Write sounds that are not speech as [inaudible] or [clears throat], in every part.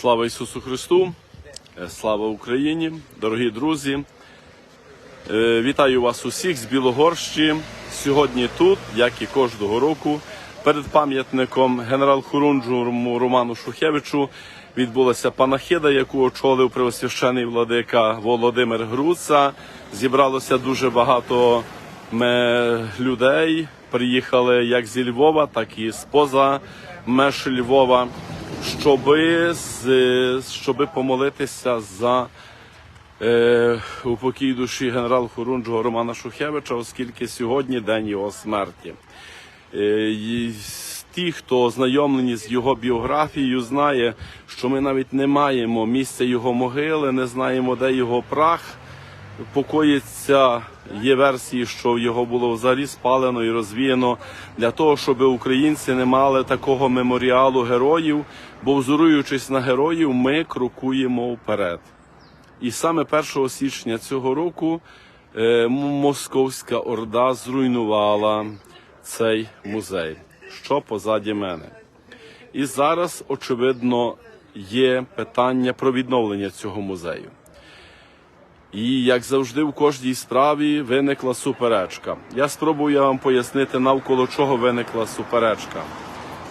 Слава Ісусу Христу! Е, Слава Україні! Дорогі друзі! Е, Вітаю вас усіх з Білогорщі. Сьогодні тут, як і кожного року, перед пам'ятником генерал-хорунжу Роману Шухевичу відбулася панахида, яку очолив преосвящений владика Володимир Груца. Зібралося дуже багато людей. Приїхали як зі Львова, так і з поза меж Львова, щоби, щоби помолитися за е, упокій душі генерал Хорунжого Романа Шухевича, оскільки сьогодні день його смерті. Е, Ті, хто ознайомлені з його біографією, знає, що ми навіть не маємо місця його могили, не знаємо, де його прах покоїться. Є версії, що його було взагалі спалено і розвіяно для того, щоб українці не мали такого меморіалу героїв, бо взоруючись на героїв, ми крокуємо вперед. І саме 1 січня цього року е, Московська Орда зруйнувала цей музей, що позаді мене. І зараз, очевидно, є питання про відновлення цього музею. І як завжди, в кожній справі виникла суперечка. Я спробую вам пояснити, навколо чого виникла суперечка.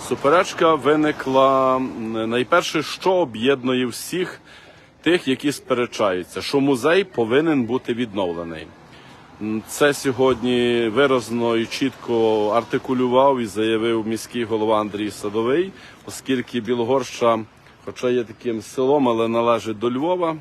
Суперечка виникла найперше, що об'єднує всіх тих, які сперечаються, що музей повинен бути відновлений. Це сьогодні виразно і чітко артикулював і заявив міський голова Андрій Садовий, оскільки Білогорща, хоча є таким селом, але належить до Львова.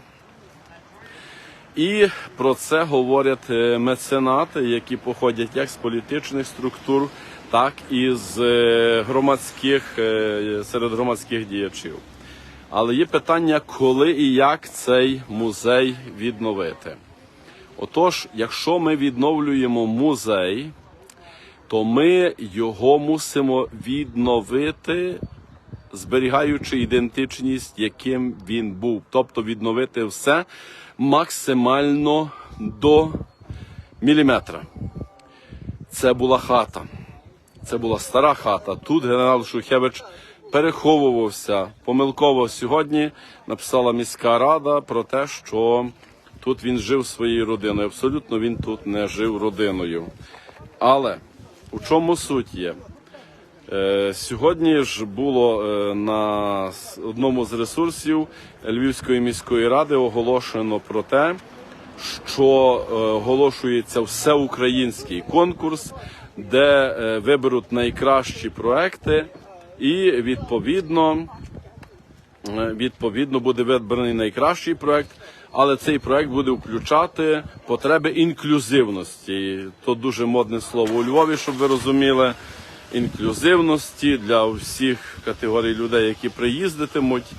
І про це говорять е, меценати, які походять як з політичних структур, так і з е, громадських е, серед громадських діячів. Але є питання, коли і як цей музей відновити. Отож, якщо ми відновлюємо музей, то ми його мусимо відновити, зберігаючи ідентичність, яким він був, тобто відновити все максимально до міліметра. Це була хата. Це була стара хата. Тут генерал Шухевич переховувався помилково сьогодні. Написала міська рада про те, що тут він жив своєю родиною. Абсолютно він тут не жив родиною. Але у чому суть є? Е, Сьогодні ж було е, на одному з ресурсів Львівської міської ради оголошено про те, що е, оголошується всеукраїнський конкурс, де виберуть найкращі проекти, і відповідно відповідно буде вибраний найкращий проект, але цей проект буде включати потреби інклюзивності. То дуже модне слово у Львові, щоб ви розуміли. Інклюзивності для всіх категорій людей, які приїздитимуть.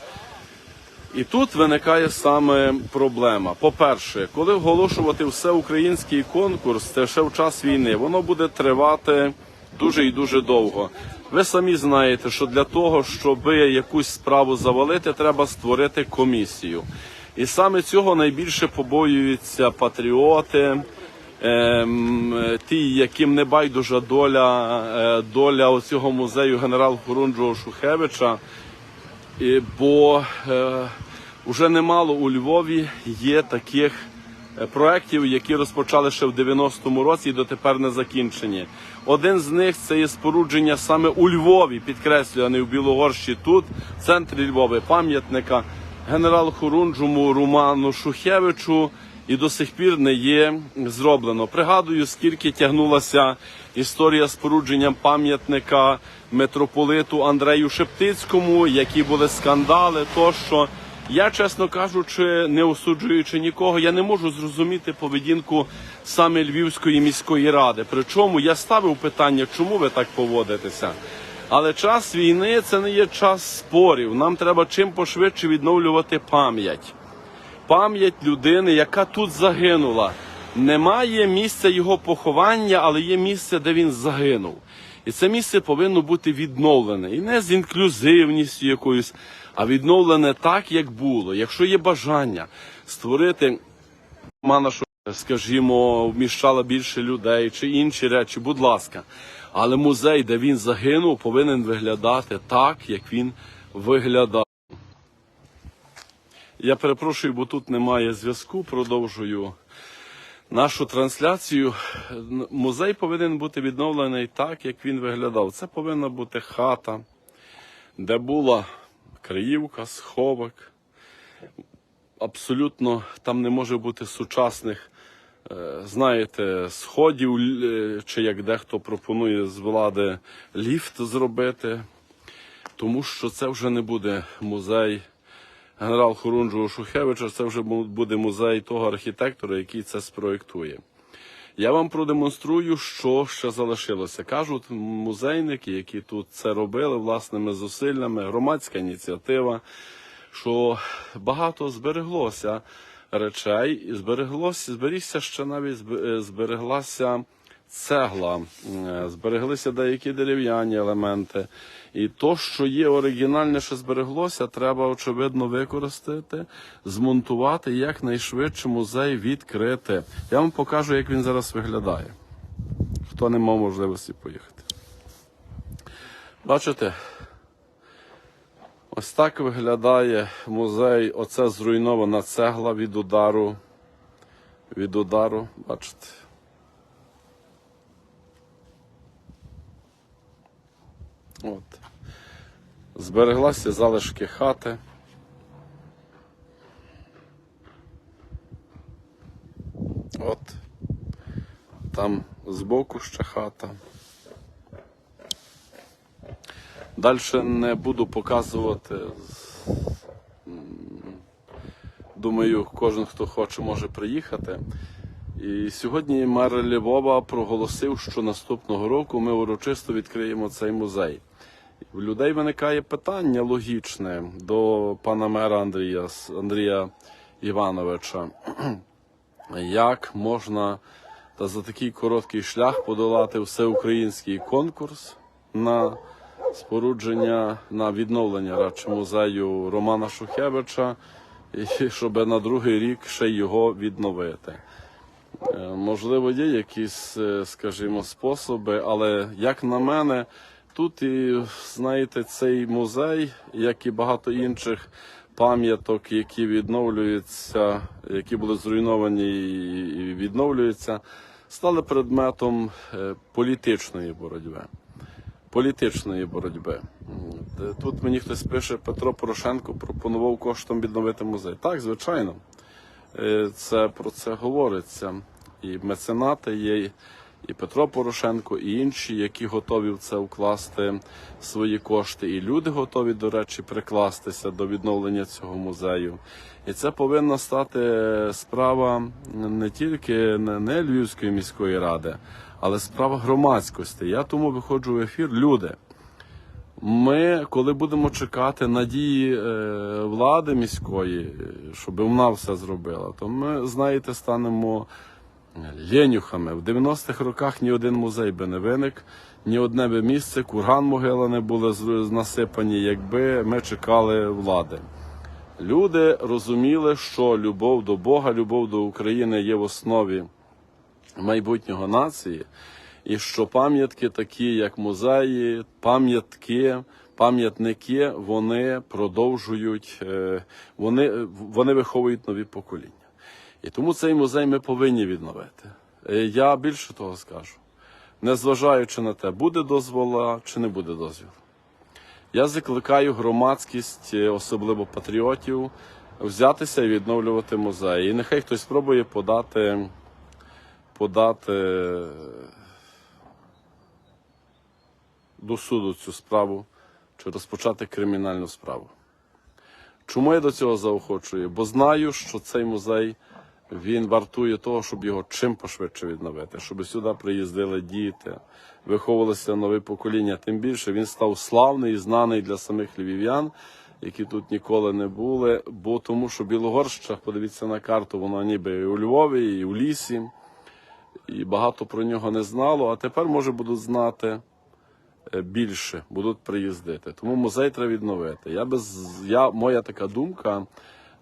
І тут виникає саме проблема. По-перше, коли оголошувати всеукраїнський конкурс, це ще в час війни, воно буде тривати дуже і дуже довго. Ви самі знаєте, що для того, щоб якусь справу завалити, треба створити комісію. І саме цього найбільше побоюються патріоти, ті, яким не байдужа доля, е, доля оцього музею генерал Хорунжого Шухевича. Бо е, вже немало у Львові є таких е, проєктів, які розпочали ще в 90-му році і дотепер не закінчені. Один з них це є спорудження саме у Львові, підкреслюю, а не в Білогорщі, тут, в центрі Львова, пам'ятника генералу Хорунжому Роману Шухевичу. І до сих пір не є зроблено. Пригадую, скільки тягнулася історія спорудженням пам'ятника митрополиту Андрею Шептицькому, які були скандали, тощо. Я, чесно кажучи, не осуджуючи нікого, я не можу зрозуміти поведінку саме Львівської міської ради. Причому я ставив питання, чому ви так поводитеся. Але час війни це не є час спорів. Нам треба чим пошвидше відновлювати пам'ять пам'ять людини, яка тут загинула. Немає місця його поховання, але є місце, де він загинув. І це місце повинно бути відновлене. І не з інклюзивністю якоюсь, а відновлене так, як було. Якщо є бажання створити мана, що, скажімо, вміщала більше людей чи інші речі, будь ласка. Але музей, де він загинув, повинен виглядати так, як він виглядав. Я перепрошую, бо тут немає зв'язку. Продовжую нашу трансляцію. Музей повинен бути відновлений так, як він виглядав. Це повинна бути хата, де була криївка, сховок. Абсолютно там не може бути сучасних, е, знаєте, сходів, чи як дехто пропонує з влади ліфт зробити тому що це вже не буде музей генерал Хорунжого Шухевича, це вже буде музей того архітектора, який це спроєктує. Я вам продемонструю, що ще залишилося. Кажуть музейники, які тут це робили власними зусиллями, громадська ініціатива, що багато збереглося речей, збереглося, зберігся ще навіть е, збереглася цегла, е, збереглися деякі дерев'яні елементи. І то, що є оригінальне, що збереглося, треба очевидно використати, змонтувати якнайшвидше музей відкрити. Я вам покажу, як він зараз виглядає. Хто не мав можливості поїхати. Бачите? Ось так виглядає музей. Оце зруйнована цегла від удару. Від удару, бачите. От. Збереглася залишки хати. От. Там збоку ще хата. Далі не буду показувати. Думаю, кожен, хто хоче, може приїхати. І сьогодні мер Львова проголосив, що наступного року ми урочисто відкриємо цей музей. У людей виникає питання логічне до пана мера Андрія, Андрія Івановича. [clears throat] Як можна та за такий короткий шлях подолати всеукраїнський конкурс на спорудження, на відновлення радше музею Романа Шухевича, щоб на другий рік ще його відновити? Е, Можливо, є якісь, е, скажімо, способи, але як на мене, тут і знаєте, цей музей, як і багато інших пам'яток, які відновлюються, які були зруйновані і відновлюються, стали предметом е, політичної боротьби. Політичної боротьби. Тут мені хтось пише, Петро Порошенко пропонував коштом відновити музей. Так, звичайно. Е, це про це говориться. І меценати є, і Петро Порошенко, і інші, які готові в це вкласти свої кошти. І люди готові, до речі, прикластися до відновлення цього музею. І це повинна стати справа не тільки не не Львівської міської ради, але справа громадськості. Я тому виходжу в ефір. Люди. Ми, коли будемо чекати надії е, влади міської, щоб вона все зробила, то ми, знаєте, станемо ленюхами. В 90-х роках ні один музей би не виник, ні одне би місце, курган могила не були насипані, якби ми чекали влади. Люди розуміли, що любов до Бога, любов до України є в основі майбутнього нації, і що пам'ятки, такі як музеї, пам'ятки, пам'ятники, вони продовжують, е, вони, вони виховують нові покоління. І тому цей музей ми повинні відновити. Е, Я більше того скажу, незважаючи на те, буде дозвола чи не буде дозволу. Я закликаю громадськість, е, особливо патріотів, взятися і відновлювати музей. І нехай хтось спробує подати, подати до суду цю справу чи розпочати кримінальну справу. Чому я до цього заохочую? Бо знаю, що цей музей він вартує того, щоб його чим пошвидше відновити, щоб сюди приїздили діти, виховувалося нове покоління. Тим більше він став славний і знаний для самих львів'ян, які тут ніколи не були. Бо тому, що Білогорща, подивіться на карту, воно ніби і у Львові, і у лісі, і багато про нього не знало. А тепер може будуть знати більше будуть приїздити. Тому музей треба відновити. Я без я моя така думка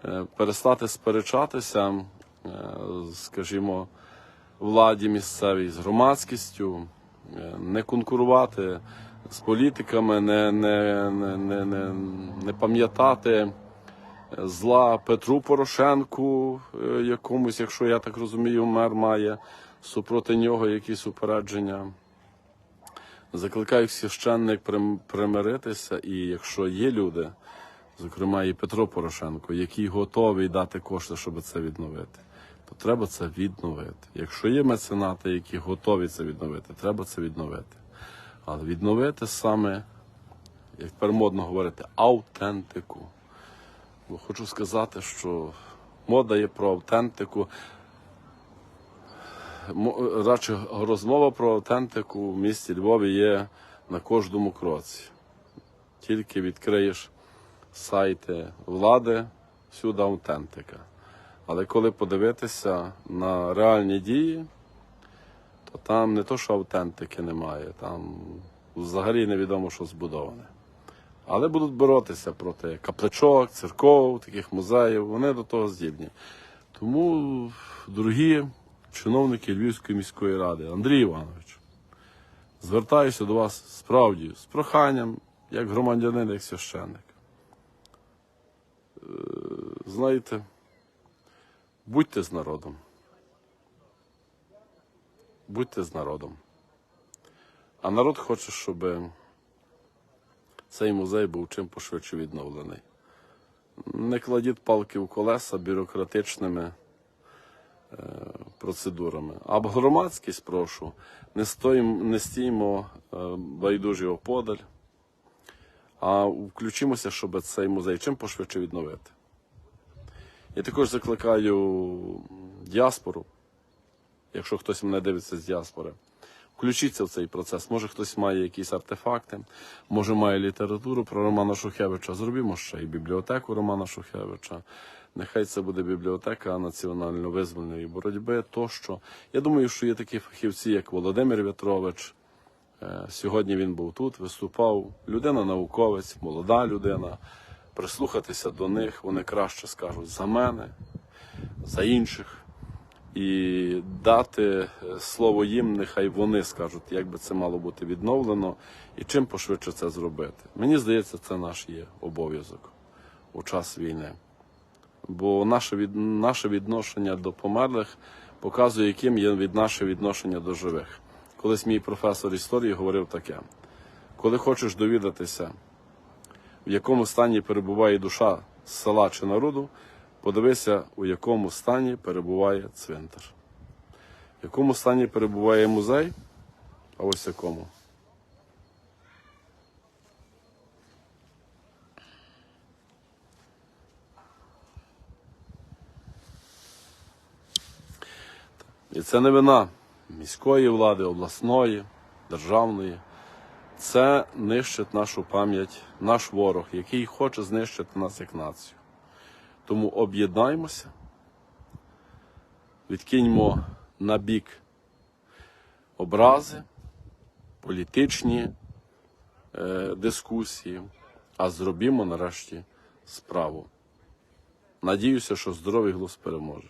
е, перестати сперечатися, е, скажімо, владі місцевій з громадськістю, е, не конкурувати з політиками, не, не, не, не, не, не пам'ятати зла Петру Порошенку, е, якомусь, якщо я так розумію, мер має супроти нього якісь упередження. Закликаю священник прим- примиритися, і якщо є люди, зокрема і Петро Порошенко, які готові дати кошти, щоб це відновити, то треба це відновити. Якщо є меценати, які готові це відновити, треба це відновити. Але відновити саме, як тепер модно говорити, аутентику. Бо хочу сказати, що мода є про автентику. Радше розмова про автентику в місті Львові є на кожному кроці. Тільки відкриєш сайти влади, всюди автентика. Але коли подивитися на реальні дії, то там не то, що автентики немає, там взагалі невідомо, що збудоване. Але будуть боротися проти капличок, церков, таких музеїв. Вони до того здібні. Тому, дорогі чиновники Львівської міської ради, Андрій Іванович, звертаюся до вас справді з проханням, як громадянин, як священник. Е, Знаєте, будьте з народом. Будьте з народом. А народ хоче, щоб цей музей був чим пошвидше відновлений. Не кладіть палки в колеса бюрократичними процедурами. А громадськість, прошу, не, стоїм, не стіймо е, байдужі оподаль, а включимося, щоб цей музей чим пошвидше відновити. Я також закликаю діаспору, якщо хтось мене дивиться з діаспори, включіться в цей процес. Може хтось має якісь артефакти, може має літературу про Романа Шухевича. Зробімо ще і бібліотеку Романа Шухевича. Нехай це буде бібліотека національно-визвольної боротьби. Тощо я думаю, що є такі фахівці, як Володимир В'ятрович. Е, Сьогодні він був тут, виступав. Людина науковець, молода людина. Прислухатися до них, вони краще скажуть за мене, за інших і дати е, слово їм, нехай вони скажуть, як би це мало бути відновлено і чим пошвидше це зробити. Мені здається, це наш є обов'язок у час війни. Бо наше, від, наше відношення до померлих показує, яким є від наше відношення до живих. Колись мій професор історії говорив таке: коли хочеш довідатися, в якому стані перебуває душа села чи народу, подивися, у якому стані перебуває цвинтар. В якому стані перебуває музей, а ось якому. І це не вина міської влади, обласної, державної. Це нищить нашу пам'ять, наш ворог, який хоче знищити нас як націю. Тому об'єднаймося, відкиньмо на бік образи, політичні е, дискусії, а зробімо нарешті справу. Надіюся, що здоровий глузд переможе.